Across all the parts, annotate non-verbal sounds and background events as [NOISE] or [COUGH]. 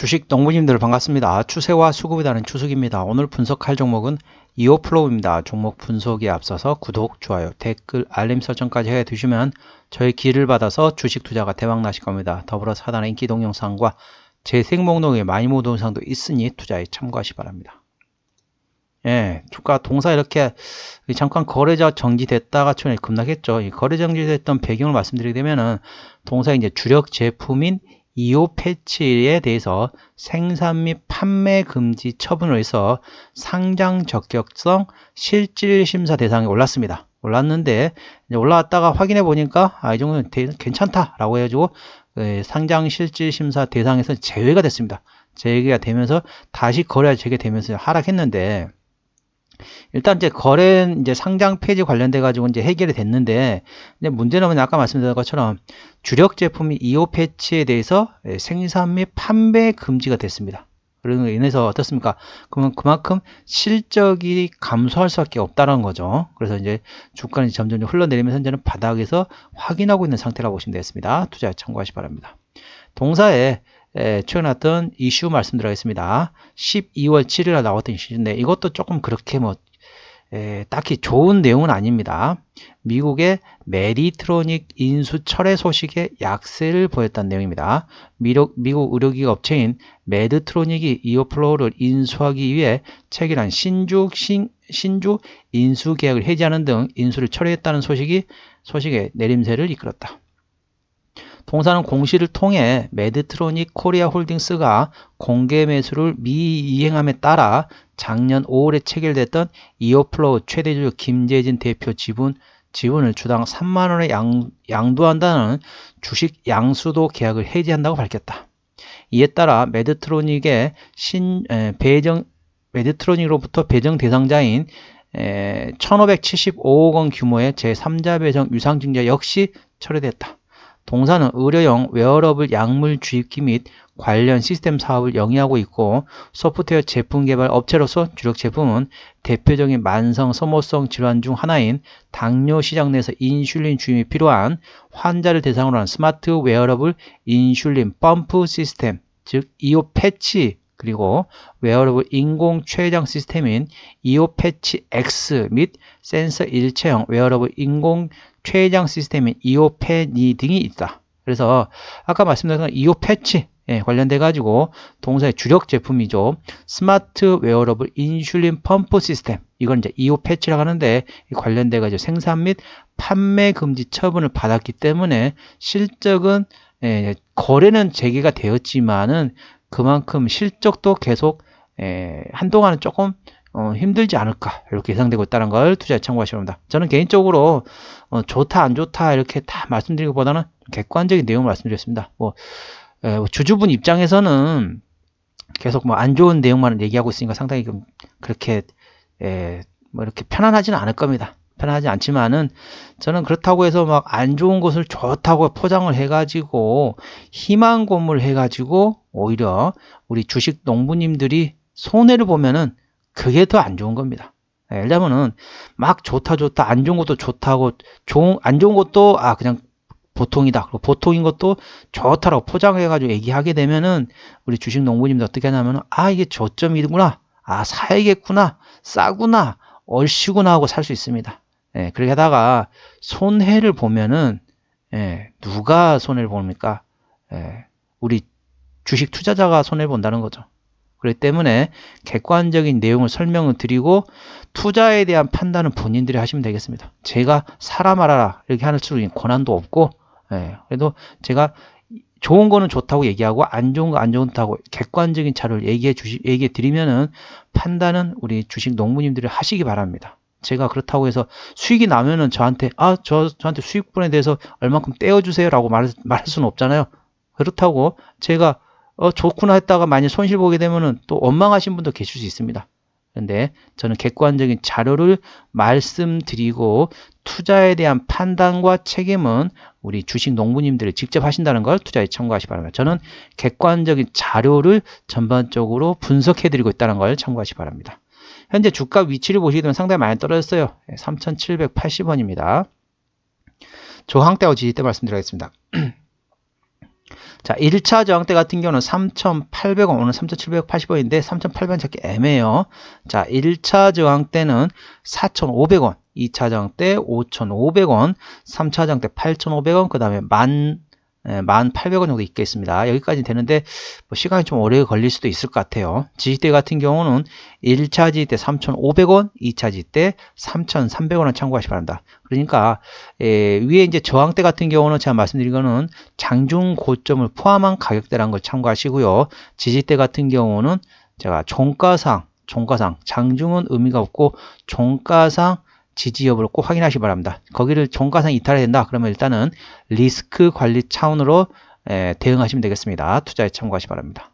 주식 농부님들 반갑습니다. 추세와 수급이 다른 추석입니다. 오늘 분석할 종목은 이오플로우입니다. 종목 분석에 앞서서 구독, 좋아요, 댓글, 알림 설정까지 해 두시면 저의 길을 받아서 주식 투자가 대박 나실 겁니다. 더불어 사단의 인기 동영상과 재생 목록에 많이 모은 동영상도 있으니 투자에 참고하시 기 바랍니다. 예, 주가 동사 이렇게 잠깐 거래자 정지됐다가 최근에 급락했죠. 이 거래 정지됐던 배경을 말씀드리게 되면은 동사 이제 주력 제품인 이오 패치에 대해서 생산 및 판매 금지 처분을 해서 상장 적격성 실질 심사 대상에 올랐습니다. 올랐는데 올라왔다가 확인해 보니까 아, 이 정도는 괜찮다라고 해가지고 예, 상장 실질 심사 대상에서 제외가 됐습니다. 제외가 되면서 다시 거래가 재개되면서 하락했는데 일단 이제 거래 이제 상장 폐지 관련돼 가지고 이제 해결이 됐는데 이제 문제는 아까 말씀드린 것처럼 주력 제품이 이오 패치에 대해서 예, 생산 및 판매 금지가 됐습니다. 그러로 인해서 어떻습니까? 그러면 그만큼 실적이 감소할 수밖에 없다는 거죠. 그래서 이제 주가는 점점 흘러내리면서 현재는 바닥에서 확인하고 있는 상태라고 보시면 되겠습니다. 투자 참고하시 기 바랍니다. 동사에 에, 최근에 나왔던 이슈 말씀드리겠습니다. 12월 7일에 나왔던 이슈인데 이것도 조금 그렇게 뭐 에, 딱히 좋은 내용은 아닙니다. 미국의 메디트로닉 인수 철회 소식에 약세를 보였다는 내용입니다. 미국, 미국 의료기 업체인 메드트로닉이 이오플로우를 인수하기 위해 체결한 신주, 신, 신주 인수 계약을 해지하는 등 인수를 철회했다는 소식이 소식에 내림세를 이끌었다. 동사는 공시를 통해 메드트로닉 코리아 홀딩스가 공개 매수를 미이행함에 따라 작년 5월에 체결됐던 이오플로우 최대주 김재진 대표 지분 지분을 주당 3만 원에 양, 양도한다는 주식 양수도 계약을 해지한다고 밝혔다. 이에 따라 메드트로닉의 신 에, 배정 메드트로닉으로부터 배정 대상자인 에, 1575억 원 규모의 제3자 배정 유상증자 역시 철회됐다. 동사는 의료용 웨어러블 약물 주입기 및 관련 시스템 사업을 영위하고 있고 소프트웨어 제품 개발 업체로서 주력 제품은 대표적인 만성 소모성 질환 중 하나인 당뇨 시장 내에서 인슐린 주입이 필요한 환자를 대상으로 한 스마트 웨어러블 인슐린 펌프 시스템 즉 이오 패치 그리고 웨어러블 인공 췌장 시스템인 이오 패치 X 및 센서 일체형 웨어러블 인공 췌장 시스템인 이오 패니 등이 있다. 그래서 아까 말씀드린 이오 패치 예, 관련돼 가지고 동사의 주력 제품이죠. 스마트 웨어러블 인슐린 펌프 시스템. 이건 이제 이오 패치라고 하는데 관련돼 가지고 생산 및 판매 금지 처분을 받았기 때문에 실적은 예, 거래는 재개가 되었지만은 그만큼 실적도 계속 예, 한동안은 조금 어, 힘들지 않을까 이렇게 예상되고 있다는 걸 투자에 참고하시기 바랍니다. 저는 개인적으로 어, 좋다 안 좋다 이렇게 다 말씀드리기보다는 객관적인 내용을 말씀드렸습니다. 뭐 에, 뭐 주주분 입장에서는 계속 뭐 안 좋은 내용만 얘기하고 있으니까 상당히 좀 그렇게 에, 뭐 이렇게 편안하지는 않을 겁니다. 편하지 않지만은 저는 그렇다고 해서 막 안 좋은 것을 좋다고 포장을 해가지고 희망 고물 해가지고 오히려 우리 주식 농부님들이 손해를 보면은 그게 더 안 좋은 겁니다. 예, 예를 들면은 막 좋다 좋다 안 좋은 것도 좋다고 좋은 안 좋은 것도 아 그냥 보통이다. 그리고 보통인 것도 좋다라고 포장해가지고 얘기하게 되면은 우리 주식 농부님들 어떻게 하냐면은 아 이게 저점이구나. 아 사야겠구나. 싸구나. 얼씨구나 하고 살 수 있습니다. 예, 그렇게 하다가 손해를 보면은 예, 누가 손해를 봅니까? 예, 우리 주식 투자자가 손해를 본다는 거죠. 그렇기 때문에 객관적인 내용을 설명을 드리고 투자에 대한 판단은 본인들이 하시면 되겠습니다. 제가 사람 알아라 이렇게 하는 수 있는 권한도 없고 예, 그래도 제가 좋은 거는 좋다고 얘기하고 안 좋은 거 안 좋다고 객관적인 자료를 얘기해 주시 얘기해 드리면은 판단은 우리 주식 농부님들이 하시기 바랍니다. 제가 그렇다고 해서 수익이 나면은 저한테 아 저 저한테 수익분에 대해서 얼만큼 떼어 주세요라고 말, 말할 수는 없잖아요. 그렇다고 제가 어, 좋구나 했다가 많이 손실 보게 되면은 또 원망하신 분도 계실 수 있습니다. 그런데 저는 객관적인 자료를 말씀드리고 투자에 대한 판단과 책임은 우리 주식 농부님들이 직접 하신다는 걸 투자에 참고하시 기 바랍니다. 저는 객관적인 자료를 전반적으로 분석해 드리고 있다는 걸 참고하시 기 바랍니다. 현재 주가 위치를 보시게 되면 상당히 많이 떨어졌어요. 3,780원입니다. 저항대하고 지지대 말씀드리겠습니다. [CLEARS THROAT] 자, 1차 저항대 같은 경우는 3,800원, 오늘 3,780원인데 3,800원 찾기 애매해요. 자, 1차 저항대는 4,500원, 2차 저항대 5,500원, 3차 저항대 8,500원, 그 다음에 만 1,800원 정도 있겠습니다. 여기까지 되는데 뭐 시간이 좀 오래 걸릴 수도 있을 것 같아요. 지지대 같은 경우는 1차 지지대 3,500원, 2차 지지대 3,300원을 참고하시 기 바랍니다. 그러니까 에, 위에 이제 저항대 같은 경우는 제가 말씀드린 거는 장중 고점을 포함한 가격대라는 걸 참고하시고요. 지지대 같은 경우는 제가 종가상 종가상 장중은 의미가 없고 종가상 지지 여부를 꼭 확인하시 기 바랍니다. 거기를 종가상 이탈해야 된다. 그러면 일단은 리스크 관리 차원으로 에, 대응하시면 되겠습니다. 투자에 참고하시 기 바랍니다.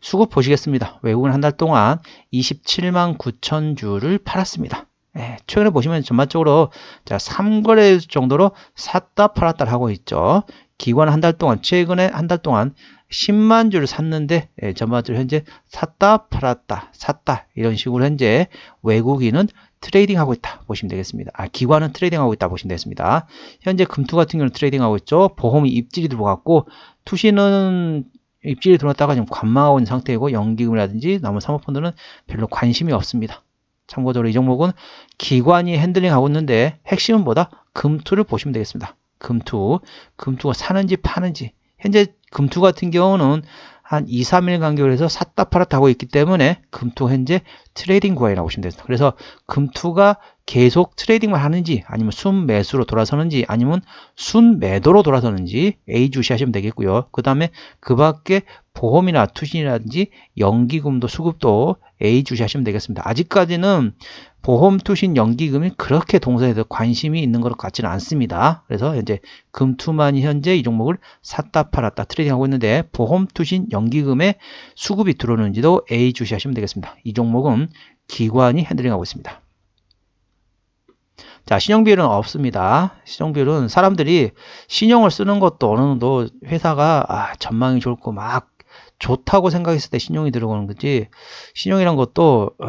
수급 보시겠습니다. 외국은 한 달 동안 27만 9천 주를 팔았습니다. 예, 최근에 보시면 전반적으로 자 3거래 정도로 샀다 팔았다 하고 있죠. 기관 한 달 동안 최근에 한 달 동안 10만 주를 샀는데 예, 전반적으로 현재 샀다 팔았다 샀다 이런 식으로 현재 외국인은 트레이딩하고 있다 보시면 되겠습니다. 아, 기관은 트레이딩하고 있다 보시면 되겠습니다. 현재 금투 같은 경우는 트레이딩하고 있죠. 보험이 입질이 들어갔고 투시는 입질이 들어왔다가 지금 관망하고 있는 상태이고 연기금이라든지 나머지 사모펀드는 별로 관심이 없습니다. 참고적으로 이 종목은 기관이 핸들링하고 있는데 핵심은 뭐다? 금투를 보시면 되겠습니다. 금투, 금투가 사는지 파는지 현재 금투 같은 경우는 한 2, 3일 간격을 해서 샀다 팔았다 하고 있기 때문에 금투 현재 트레이딩 구간이라고 보시면 됩니다. 그래서 금투가 계속 트레이딩만 하는지 아니면 순 매수로 돌아서는지 아니면 순 매도로 돌아서는지 A 주시하시면 되겠고요. 그 다음에 그 밖에 보험이나 투신이라든지 연기금도 수급도 A 주시하시면 되겠습니다. 아직까지는 보험 투신 연기금이 그렇게 동사에 서 관심이 있는 것 같지는 않습니다. 그래서 현재 금투만이 현재 이 종목을 샀다 팔았다 트레이딩하고 있는데 보험 투신 연기금에 수급이 들어오는지도 A 주시하시면 되겠습니다. 이 종목은 기관이 핸들링하고 있습니다. 자, 신용 비율은 없습니다. 신용 비율은 사람들이 신용을 쓰는 것도 어느 정도 회사가 아, 전망이 좋고 막 좋다고 생각했을 때 신용이 들어오는 거지 신용이란 것도 어,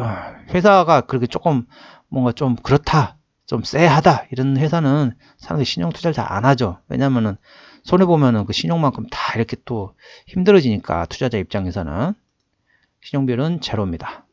회사가 그렇게 조금 뭔가 좀 그렇다 좀 쎄하다 이런 회사는 사람들이 신용 투자를 잘 안 하죠. 왜냐면은 손해 보면은 그 신용만큼 다 이렇게 또 힘들어지니까 투자자 입장에서는 신용비율은 제로입니다.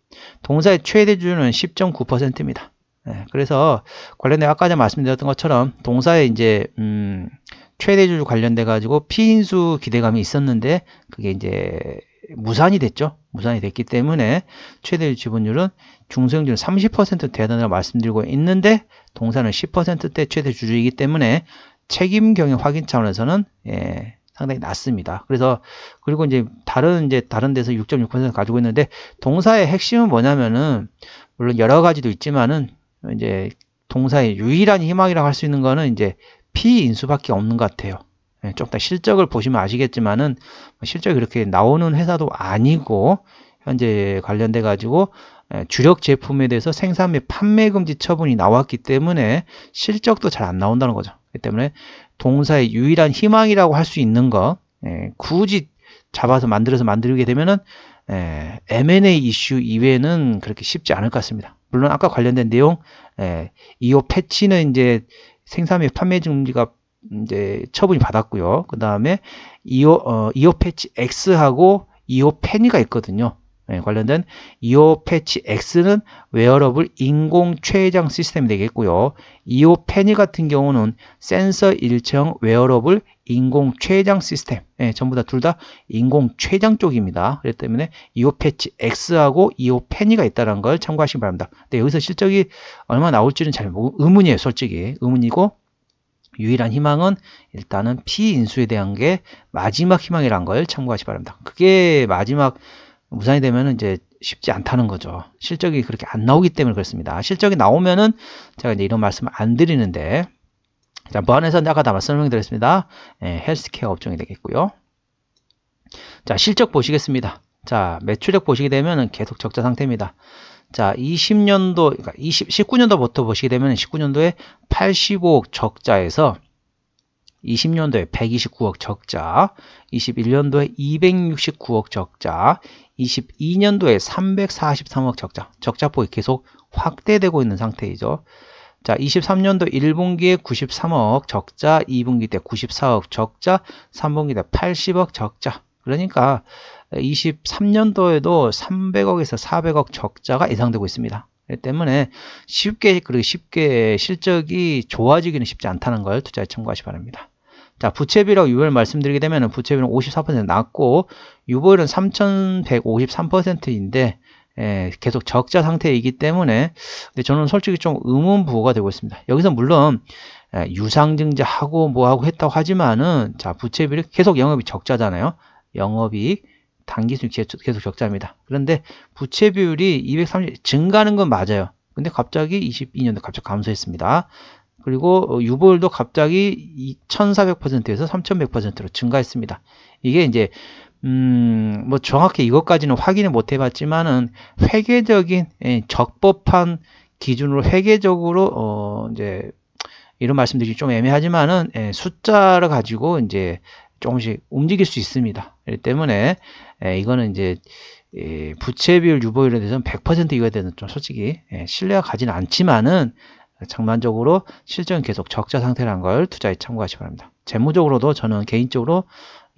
동사의 최대 주주는 10.9%입니다. 네, 그래서 관련된 아까 전에 말씀드렸던 것처럼 동사의 이제 음, 최대주주 관련돼 가지고 피인수 기대감이 있었는데 그게 이제 무산이 됐죠. 무산이 됐기 때문에 최대 지분율은 중소형주는 30% 되다라고 말씀드리고 있는데 동사는 10%대 최대 주주이기 때문에 책임 경영 확인 차원에서는 예, 상당히 낮습니다. 그래서 그리고 이제 다른 이제 다른 데서 6.6% 가지고 있는데 동사의 핵심은 뭐냐면은 물론 여러 가지도 있지만은 이제 동사의 유일한 희망이라고 할 수 있는 거는 이제 피인수밖에 없는 것 같아요. 예, 좀더 실적을 보시면 아시겠지만은 뭐 실적이 그렇게 나오는 회사도 아니고 현재 관련돼 가지고 예, 주력 제품에 대해서 생산 및 판매 금지 처분이 나왔기 때문에 실적도 잘 안 나온다는 거죠. 그렇기 때문에 동사의 유일한 희망이라고 할 수 있는 거 예, 굳이 잡아서 만들어서 만들게 되면은 M&A 이슈 이외에는 그렇게 쉽지 않을 것 같습니다. 물론 아까 관련된 내용, 이오 패치는 이제 생산 및 판매 중지가 이제 처분이 받았고요. 그 다음에 이오, 어, 이오 패치 X하고 이오 페니가 있거든요. 네, 관련된 이오 패치 X는 웨어러블 인공 최장 시스템이 되겠고요. 이오 페니 같은 경우는 센서 일체형 웨어러블 인공 최장 시스템. 네, 전부 다 둘 다 인공 최장 쪽입니다. 그렇기 때문에 이오 패치 X하고 이오 페니가 있다는 걸 참고하시기 바랍니다. 네, 여기서 실적이 얼마 나올지는 잘 의문이에요, 솔직히. 의문이고 유일한 희망은 일단은 피인수에 대한 게 마지막 희망이란 걸 참고하시기 바랍니다. 그게 마지막 무산이 되면 이제 쉽지 않다는 거죠. 실적이 그렇게 안 나오기 때문에 그렇습니다. 실적이 나오면은 제가 이제 이런 말씀을 안 드리는데 자, 무한에서 아까 다 설명드렸습니다. 예, 헬스케어 업종이 되겠고요. 자, 실적 보시겠습니다. 자, 매출액 보시게 되면은 계속 적자 상태입니다. 자, 20년도, 그러니까 20, 19년도부터 보시게 되면 19년도에 85억 적자에서 20년도에 129억 적자, 21년도에 269억 적자, 22년도에 343억 적자, 적자폭이 계속 확대되고 있는 상태이죠. 자, 23년도 1분기에 93억 적자, 2분기 때 94억 적자, 3분기 때 80억 적자. 그러니까 23년도에도 300억에서 400억 적자가 예상되고 있습니다. 때문에 쉽게 그리고 쉽게 실적이 좋아지기는 쉽지 않다는 걸 투자에 참고하시 기 바랍니다. 자, 부채비율 유보율 말씀드리게 되면 부채비율은 54% 낮고 유보율은 3,153%인데 예, 계속 적자 상태이기 때문에 저는 솔직히 좀 의문 부호가 되고 있습니다. 여기서 물론 예, 유상증자하고 뭐하고 했다고 하지만은 자 부채비율이 계속 영업이 적자잖아요. 영업이 단기순 계속 적자입니다. 그런데 부채 비율이 230 증가하는 건 맞아요. 근데 갑자기 22년도 갑자기 감소했습니다. 그리고 유보율도 갑자기 1400%에서 3100%로 증가했습니다. 이게 이제 음, 뭐 정확히 이것까지는 확인을 못 해봤지만은 회계적인 예, 적법한 기준으로 회계적으로 어 이제 이런 말씀드리기 좀 애매하지만은 예, 숫자를 가지고 이제 조금씩 움직일 수 있습니다. 때문에 예, 이거는 이제 예, 부채 비율 유보율에 대해서는 100% 이거에 대해서는 좀 솔직히 예, 신뢰가 가지는 않지만은 장만적으로 실적은 계속 적자 상태라는 걸 투자에 참고하시기 바랍니다. 재무적으로도 저는 개인적으로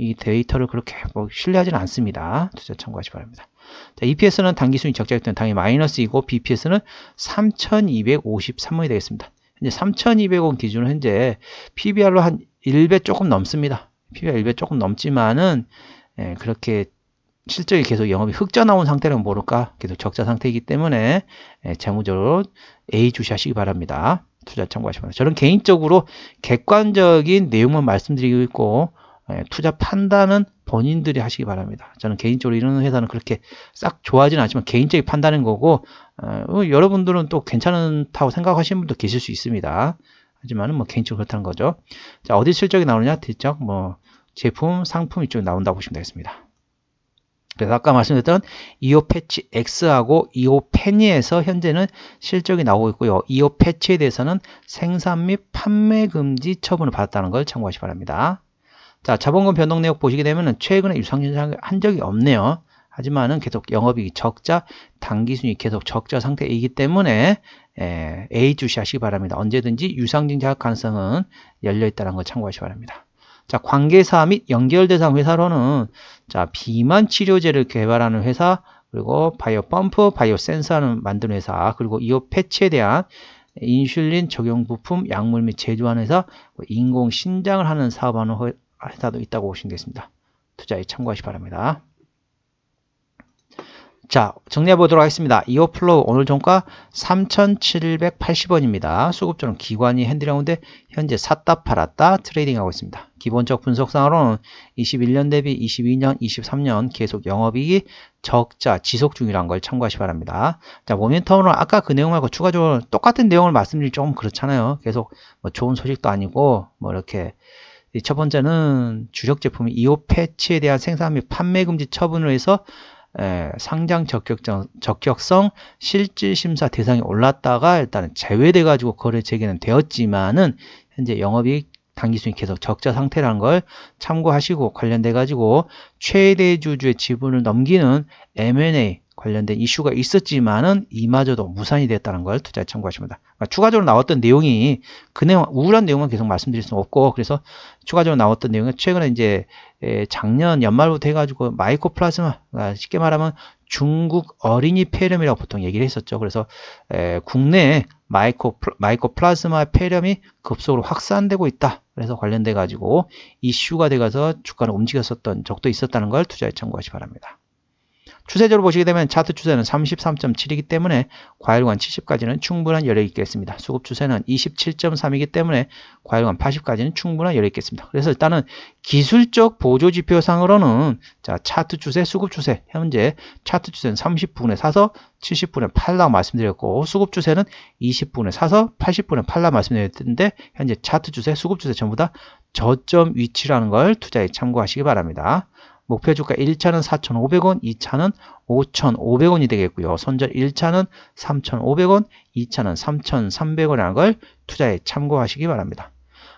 이 데이터를 그렇게 뭐 신뢰하지는 않습니다. 투자 참고하시기 바랍니다. 자, EPS는 단기순위 때는 당연히 마이너스이고 BPS는 3,253원이 되겠습니다. 현재 3,200원 기준으로 현재 PBR로 한 1배 조금 넘습니다. PBR 1배 조금 넘지만은 예, 그렇게 실적이 계속 영업이 흑자 나온 상태는 모를까 계속 적자 상태이기 때문에 예, 재무적으로 A 주시하시기 바랍니다. 투자 참고하시면 저는 개인적으로 객관적인 내용만 말씀드리고 있고 예, 투자 판단은 본인들이 하시기 바랍니다. 저는 개인적으로 이런 회사는 그렇게 싹 좋아하지는 않지만 개인적인 판단인 거고 어, 어, 여러분들은 또 괜찮다고 생각하시는 분도 계실 수 있습니다. 하지만은 뭐 개인적으로 그렇다는 거죠. 자 어디 실적이 나오느냐 뒤쪽 뭐 제품 상품 이쪽에 나온다고 보시면 되겠습니다. 그래서 아까 말씀드렸던 이오 패치 X하고 이오 페니에서 현재는 실적이 나오고 있고요. 이오 패치에 대해서는 생산 및 판매 금지 처분을 받았다는 걸 참고하시기 바랍니다. 자, 자본금 변동 내역 보시게 되면 최근에 유상증자 한 적이 없네요. 하지만은 계속 영업이익 적자, 당기순이 계속 적자 상태이기 때문에 에, A 주시 하시기 바랍니다. 언제든지 유상증자 가능성은 열려 있다는 걸 참고하시기 바랍니다. 자, 관계사 및 연결 대상 회사로는 자, 비만 치료제를 개발하는 회사, 그리고 바이오 펌프, 바이오 센서를 만드는 회사, 그리고 이오 패치에 대한 인슐린 적용 부품, 약물 및 제조하는 회사, 인공 신장을 하는 사업하는 회사도 있다고 보시면 되겠습니다. 투자에 참고하시 기 바랍니다. 자, 정리해 보도록 하겠습니다. 이오플로우 오늘 종가 3,780원입니다. 수급주는 기관이 핸들라운데 현재 샀다 팔았다 트레이딩하고 있습니다. 기본적 분석상으로는 21년 대비 22년, 23년 계속 영업이익이 적자 지속 중이라는 걸 참고하시 기 바랍니다. 자, 모멘텀으로 아까 그 내용 말고 추가적으로 똑같은 내용을 말씀드리기 좀 그렇잖아요. 계속 뭐 좋은 소식도 아니고 뭐 이렇게 첫 번째는 주력 제품 이오 패치에 대한 생산 및 판매 금지 처분을 해서 에, 상장 적격성, 적격성 실질 심사 대상이 올랐다가 일단은 제외돼 가지고 거래 재개는 되었지만은 현재 영업이익 단기순이 계속 적자 상태라는 걸 참고하시고 관련돼 가지고 최대 주주의 지분을 넘기는 M&A 관련된 이슈가 있었지만은 이마저도 무산이 됐다는 걸 투자에 참고하십니다. 그러니까 추가적으로 나왔던 내용이 그 내용 우울한 내용은 계속 말씀드릴 수는 없고 그래서 추가적으로 나왔던 내용은 최근에 이제 작년 연말부터 해가지고 마이코플라즈마 그러니까 쉽게 말하면 중국 어린이 폐렴이라고 보통 얘기를 했었죠. 그래서 국내에 마이코 마이코플라즈마 폐렴이 급속으로 확산되고 있다. 그래서 관련돼 가지고 이슈가 돼가서 주가를 움직였었던 적도 있었다는 걸 투자에 참고하시 기 바랍니다. 추세적으로 보시게 되면 차트 추세는 33.7이기 때문에 과일관 70까지는 충분한 여력이 있겠습니다. 수급 추세는 27.3이기 때문에 과일관 80까지는 충분한 여력이 있겠습니다. 그래서 일단은 기술적 보조 지표상으로는 자 차트 추세, 수급 추세 현재 차트 추세는 30분에 사서 70분에 팔라고 말씀드렸고 수급 추세는 20분에 사서 80분에 팔라 말씀드렸는데 현재 차트 추세, 수급 추세 전부 다 저점 위치라는 걸 투자에 참고하시기 바랍니다. 목표 주가 1차는 4,500원, 2차는 5,500원이 되겠고요. 손절 1차는 3,500원, 2차는 3,300원이라는 걸 투자에 참고하시기 바랍니다.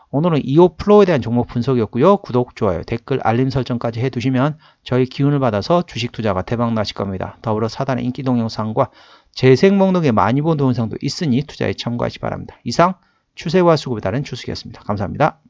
오늘은 이오 플로우에 대한 종목 분석이었고요. 구독, 좋아요, 댓글, 알림 설정까지 해두시면 저희 기운을 받아서 주식 투자가 대박 나실 겁니다. 더불어 사단의 인기 동영상과 재생 목록에 많이 본 동영상도 있으니 투자에 참고하시 기 바랍니다. 이상 추세와 수급에 따른 주식이었습니다. 감사합니다.